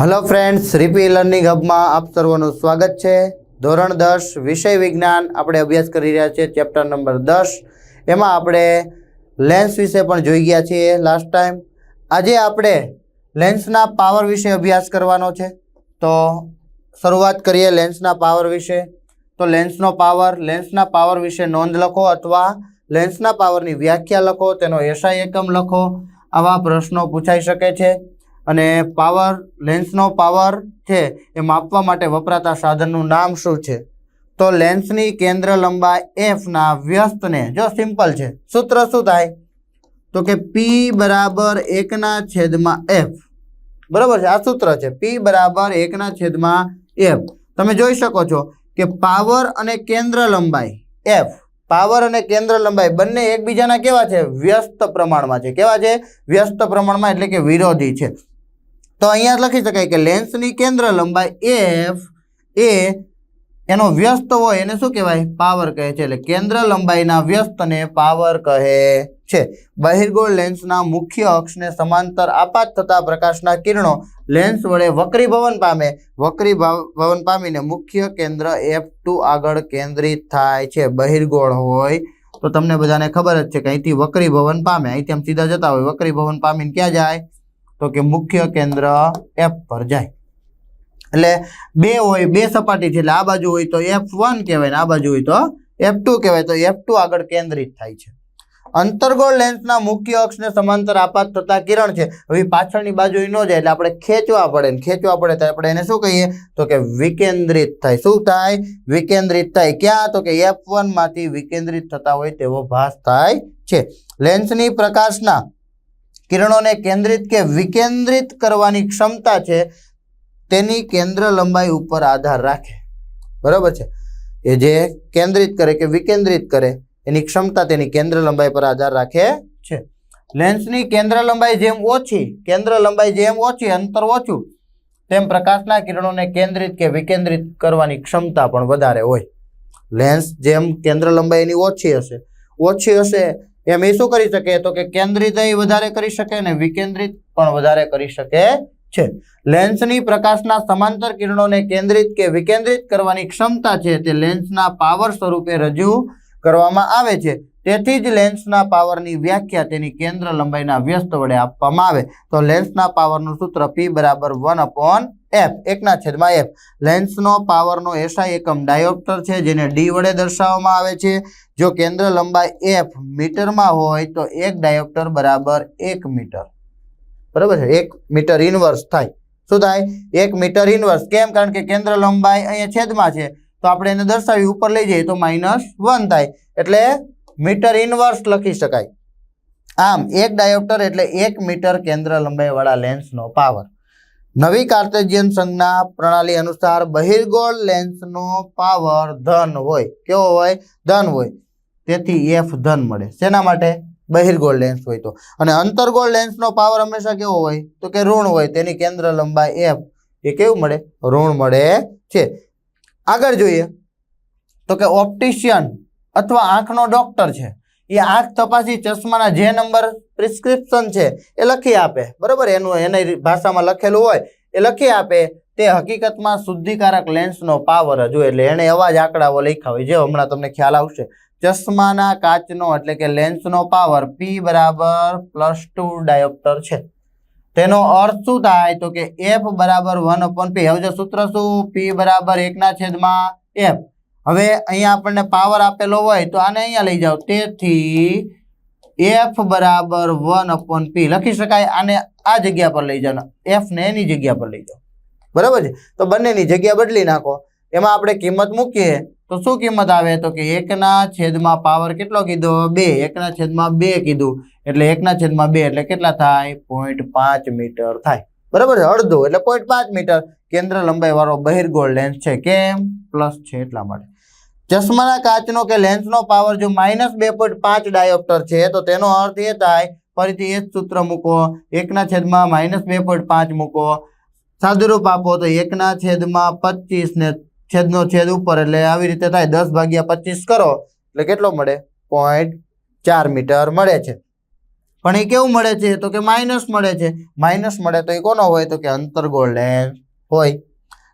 Hello friends રીપી learning હબમાં આપ સર્વનું સ્વાગત છે. ધોરણ દસ, વિષય વિજ્ઞાન આપણે અભ્યાસ કરી રહ્યા છીએ ચેપ્ટર નંબર દસ. એમાં આપણે લેન્સ વિશે પણ જોઈ ગયા છીએ લાસ્ટ ટાઈમ આજે આપણે લેન્સના પાવર વિશે અભ્યાસ કરવાનો છે. તો શરૂઆત કરીએ લેન્સના પાવર વિશે. તો લેન્સનો પાવર લેન્સના પાવર વિશે નોંધ લખો અથવા લેન્સના પાવરની વ્યાખ્યા લખો, તેનો એસઆઈ એકમ લખો. આવા પ્રશ્નો પૂછાઈ શકે છે. અને પાવર લેન્સનો પાવર છે, એ માપવા માટે વપરાતા સાધનનું નામ શું છે? તો લેન્સની કેન્દ્ર લંબાઈ એફના વ્યસ્તને, જો સિમ્પલ છે, સૂત્ર શું થાય? તો કે પી બરાબર એકના છેદમાં એફ બરાબર છે? આ સૂત્ર છે. પી બરાબર એકના છેદમાં એફ તમે જોઈ શકો છો કે પાવર અને કેન્દ્ર લંબાઈ એફ પાવર અને કેન્દ્ર લંબાઈ બંને એકબીજાના કેવા છે? વ્યસ્ત પ્રમાણમાં છે. કેવા છે? વ્યસ્ત પ્રમાણમાં એટલે કે વિરોધી છે. તો અહીંયા લખી શકાય કે લેન્સની કેન્દ્ર લંબાઈ એફ એ એનો વ્યસ્ત હોય એને શું કહેવાય? પાવર કહે છે. એટલે કેન્દ્ર લંબાઈના વ્યસ્તને પાવર કહે છે. બહિર્ગોળ લેન્સના મુખ્ય અક્ષને સમાંતર આપાત થતા પ્રકાશના કિરણો લેન્સ વડે વક્રીભવન પામે. વક્રીભવન પામીને મુખ્ય કેન્દ્ર એફ આગળ કેન્દ્રિત થાય છે. બહિર્ગોળ હોય. તો તમને બધાને ખબર જ છે કે અહીંથી વક્રીભવન પામે. અહીંથી આમ સીધા જતા હોય. વક્રીભવન પામીને ક્યાં જાય? તો કે મુખ્ય કેન્દ્ર એફ પર જાય. એટલે બે હોય, બે સપાટી છે, એટલે આ બાજુ હોય તો એફ વન કહેવાય ને આ બાજુ હોય તો એફ ટુ કહેવાય. તો એફ ટુ આગળ કેન્દ્રિત થાય છે. અંતર્ગોળ લેન્સના મુખ્ય અક્ષને સમાંતર આપાત થતા કિરણ છે. હવે પાછળની બાજુ ન જાય, એટલે આપણે ખેંચવા પડે ને ખેંચવા પડે તો આપણે એને શું કહીએ? તો કે વિકેન્દ્રિત થાય. શું થાય? વિકેન્દ્રિત થાય. ક્યાં? તો કે એફ વનમાંથી વિકેન્દ્રિત થતા હોય તેવો ભાસ થાય છે. લેન્સની પ્રકાશના કિરણોને કેન્દ્રિત કે વિકેન્દ્રિત કરવાની ક્ષમતા છે, તેની કેન્દ્ર લંબાઈ ઉપર આધાર રાખે. બરાબર છે? એ જે કેન્દ્રિત કરે કે વિકેન્દ્રિત કરે, એની ક્ષમતા તેની કેન્દ્ર લંબાઈ પર આધાર રાખે છે. લેન્સની કેન્દ્ર લંબાઈ જેમ ઓછી, કેન્દ્ર લંબાઈ જેમ ઓછી, અંતર ઓછું, તેમ પ્રકાશના કિરણોને કેન્દ્રિત કે વિકેન્દ્રિત કરવાની ક્ષમતા પણ વધારે હોય. લેન્સ જેમ કેન્દ્ર લંબાઈ એની ઓછી હશે ઓછી હશે એમ એ શું કરી શકે? તો કે કેન્દ્રિત વધારે કરી શકે અને વિકેન્દ્રિત પણ વધારે કરી શકે છે. લેન્સની પ્રકાશના સમાંતર કિરણોને કેન્દ્રિત કે વિકેન્દ્રિત કરવાની ક્ષમતા છે તે લેન્સના પાવર સ્વરૂપે રજૂ કરવામાં આવે છે. તેથી જ લેન્સના પાવરની વ્યાખ્યા તેની કેન્દ્ર લંબાઈના વ્યસ્ત વડે આપવામાં આવે. તો લેન્સના પાવરનું સૂત્ર પી બરાબર વન અપોન એફ એકના છેદમાં એફ લેન્સનો પાવરનો એસઆઈ એકમ ડાયોપ્ટર છે, જેને ડી વડે દર્શાવવામાં આવે છે. જો કેન્દ્ર લંબાઈ એફ મીટરમાં હોય, તો એક ડાયોપ્ટર બરાબર એક મીટર. બરાબર છે? એક મીટર ઇનવર્સ થાય. શું થાય? એક મીટર ઇનવર્સ કેમ? કારણ કે કેન્દ્ર લંબાઈ અહીંયા છેદમાં છે. તો આપણે એને દર્શાવી ઉપર લઈ જઈએ તો માઇનસ વન થાય. એટલે મીટર ઇનવર્સ લખી શકાય. આમ, એક ડાયોપ્ટર એટલે એક મીટર કેન્દ્ર લંબાઈવાળા લેન્સનો પાવર નવી કાર્ટેજિયન સંજ્ઞા પ્રણાલી અનુસાર બહિર્ગોળ લેન્સનો પાવર ધન હોય. કેવો હોય? ધન હોય. તેથી એફ ધન મળે. શેના માટે? બહિર્ગોળ લેન્સ હોય તો. અને અંતર્ગોળ લેન્સનો પાવર હંમેશા કેવો હોય? તો કે ઋણ હોય. તેની કેન્દ્ર લંબાઈ એફ એ કેવું મળે? ઋણ મળે છે. આગળ જોઈએ. તો કે ઓપ્ટિશિયન અથવા આંખનો ડોક્ટર છે. એ આંખ તપાસી ચશ્માના જે નંબર પ્રિસ્ક્રિપ્શન છે એ લખી આપે. બરાબર? એનું એની ભાષામાં લખેલું હોય, એ લખી આપે. તે હકીકતમાં શુદ્ધિકારક લેન્સનો પાવર જ એટલે એણે અવાજ આંકડાઓ લખ્યા હોય. જે હમણાં તમને ખ્યાલ આવશે. ચશ્માના કાચનો એટલે કે લેન્સનો પાવર પી બરાબર પ્લસ ટુ ડાયોપ્ટર છે. તેનો અર્થ શું થાય? તો કે એફ બરાબર વન અપોન પી હવે જો સૂત્ર શું? પી બરાબર એકના છેદમાં એફ હવે અહીંયા આપણને પાવર આપેલો હોય તો આને અહીંયા લઈ જાઓ. તેથી એફ બરાબર વન અપોન પી લખી શકાય. આને આ જગ્યા પર લઈ જાઓ એફ ને એની જગ્યા પર લઈ જાઓ. બરાબર છે? તો બંનેની જગ્યા બદલી નાખો. એમાં આપણે કિંમત મૂકીએ. તો શું કિંમત આવે? તો કે એકના છેદમાં પાવર કેટલો કીધો? બે. એકના છેદમાં બે કીધું. એટલે એકના છેદમાં બે એટલે કેટલા થાય? પોઈન્ટ પાંચ મીટર થાય. બરાબર છે? અડધો એટલે પોઈન્ટ પાંચ મીટર. કેન્દ્ર લંબાઈ વાળો બહિર્ગોળ લેન્સ છે. કેમ? પ્લસ છે એટલા માટે. ચશ્માના કાચનો કે લેન્સનો પાવર જો માઇનસ બે પોઈન્ટ પાંચ ડાયોપ્ટર છે, તો તેનો અર્થ એ થાય, ફરીથી એ જ સૂત્ર મૂકો, એકના છેદમાં માઇનસ બે પોઈન્ટ પાંચ મૂકો. સાદુરૂપ આપો તો એકના છેદમાં પચીસ ને છેદનો છેદ ઉપર, એટલે આવી રીતે થાય, દસ ભાગ્યા પચીસ કરો, એટલે કેટલો મળે? પોઈન્ટ ચાર મીટર મળે છે. પણ એ કેવું મળે છે? તો કે માઇનસ મળે છે. માઇનસ મળે તો એ કોનો હોય? તો કે અંતર્ગોળ લેન્સ હોય.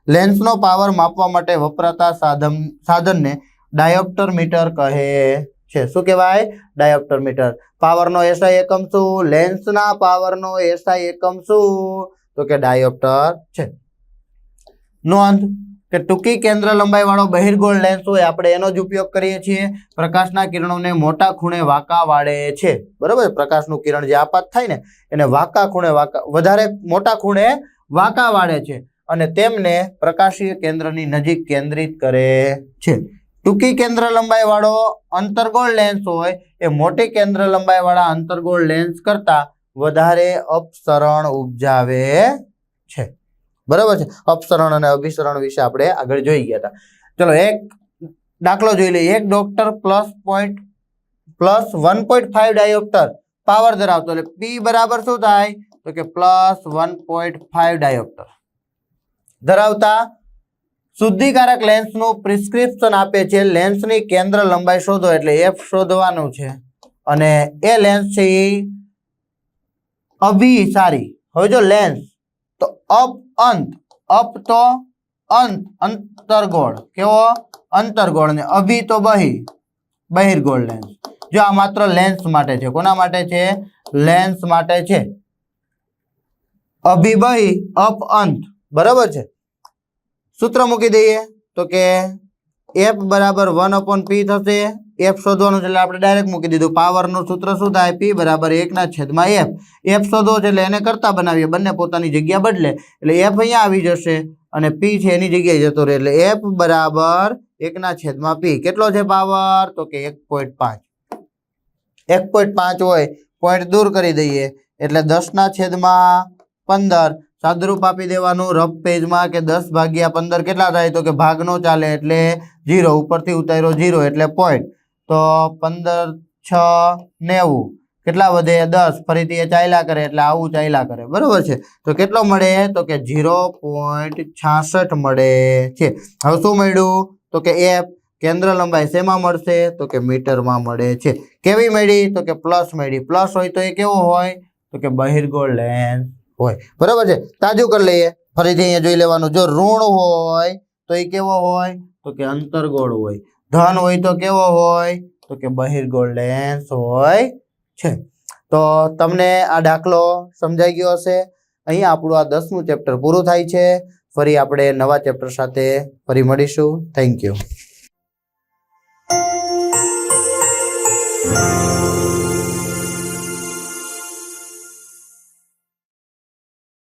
લેન્સનો પાવર માપવા માટે વપરાતા સાધન, સાધનને ડાયોપ્ટર મીટર કહે છે. શું કહેવાય? Dioptre metre. પાવરનો એસઆઈ એકમ શું? લેન્સના પાવરનો એસઆઈ એકમ શું? તો કે ડાયોપ્ટર છે. નોંધ કે ટૂંકી કેન્દ્ર લંબાઈ વાળો બહિર્ગોળ લેન્સ હોય, આપણે એનો જ ઉપયોગ કરીએ છીએ. પ્રકાશના કિરણોને મોટા ખૂણે વાંકા વાળે છે. બરાબર? પ્રકાશનું કિરણ જે આપાત થાય ને, એને વાંકા ખૂણે વાંકા, વધારે મોટા ખૂણે વાંકા વાળે છે. અને તેમને પ્રકાશીય કેન્દ્રની નજીક કેન્દ્રિત કરે છે. ટૂંકી કેન્દ્ર લંબાઈ વાળો અંતર્ગોળ લેન્સ હોય એ મોટી કેન્દ્ર લંબાઈ વાળા અંતર્ગોળ લેન્સ કરતા વધારે અપસરણ ઉપજાવે છે. બરાબર છે? અપસરણ અને અભિસરણ વિશે આપણે આગળ જોઈ ગયા હતા. ચલો, એક દાખલો જોઈ લઈએ. એક doctor plus point plus one point five dioptre power ધરાવતો. એટલે પી બરાબર શું થાય? તો કે plus one point five dioptre ધરાવતા શુદ્ધિકારક લેન્સનું પ્રિસ્ક્રિપ્શન આપે છે. લેન્સની કેન્દ્ર લંબાઈ શોધો એટલે એફ શોધવાનું છે. અને એ લેન્સ છે એ અભિસારી. હવે જો લેન્સ તો અપ અંત, અપ તો અંત, અંતરગોળ. કેવો? અંતરગોળ ને અભિ તો બહિ, બહિર્ગોળ લેન્સ જો આ માત્ર લેન્સ માટે છે. કોના માટે છે? લેન્સ માટે છે. અભિ બહિ, અપ અંત. બરાબર છે? સૂત્ર મૂકી દઈએ તો કે એફ બરાબર વન અપોન પી થશે. એફ શોધવાનું છે એટલે આપણે ડાયરેક્ટ મૂકી દીધું. પાવરનું સૂત્ર શું થાય? પી બરાબર એકના છેદમાં એફ એફ શોધવો છે એટલે એને કરતા બનાવીએ. બંને પોતાની જગ્યા બદલે. એટલે એફ અહીંયા આવી જશે અને પી છે એની જગ્યાએ જતો રહે. એટલે એફ બરાબર એકના છેદમાં પી કેટલો છે પાવર? તો કે એક પોઈન્ટ પાંચ. એક પોઈન્ટ પાંચ હોય. પોઈન્ટ દૂર કરી દઈએ. એટલે દસના છેદમાં પંદર. સાદુરૂપ આપી દેવાનું. રફ પેજમાં કે દસ ભાગ્યા પંદર કેટલા થાય? તો કે ભાગનો ચાલે એટલે જીરો ઉપરથી ઉતાર્યો જીરો એટલે પોઈન્ટ તો પંદર, છ, નેવું. કેટલા વધે? દસ. ફરીથી એ ચાલ્યા કરે એટલે આવું ચાલ્યા કરે. બરાબર છે? તો કેટલો મળે? તો કે જીરો પોઈન્ટ છાસઠ મળે છે. હવે શું મળ્યું? તો કે એફ કેન્દ્ર લંબાઈ શેમાં મળશે? તો કે મીટરમાં મળે છે. કેવી મળી? તો કે પ્લસ મળી. પ્લસ હોય તો એ કેવો હોય? તો કે બહિર્ગોળ લેન્સ હોય. બરાબર છે? તાજું કરી લઈએ. ફરીથી અહીંયા જોઈ લેવાનું. જો ઋણ હોય તો એ કેવો હોય? તો કે અંતર્ગોળ હોય. ધન હોય તો કેવો હોય? તો કે બહિર્ગોળ લેન્સ હોય છે. તો તમને આ દાખલો સમજાઈ ગયો હશે. અહીંયા આપણું આ દસમું ચેપ્ટર પૂરું થાય છે. ફરી આપણે નવા ચેપ્ટર સાથે ફરી મળીશું. Thank you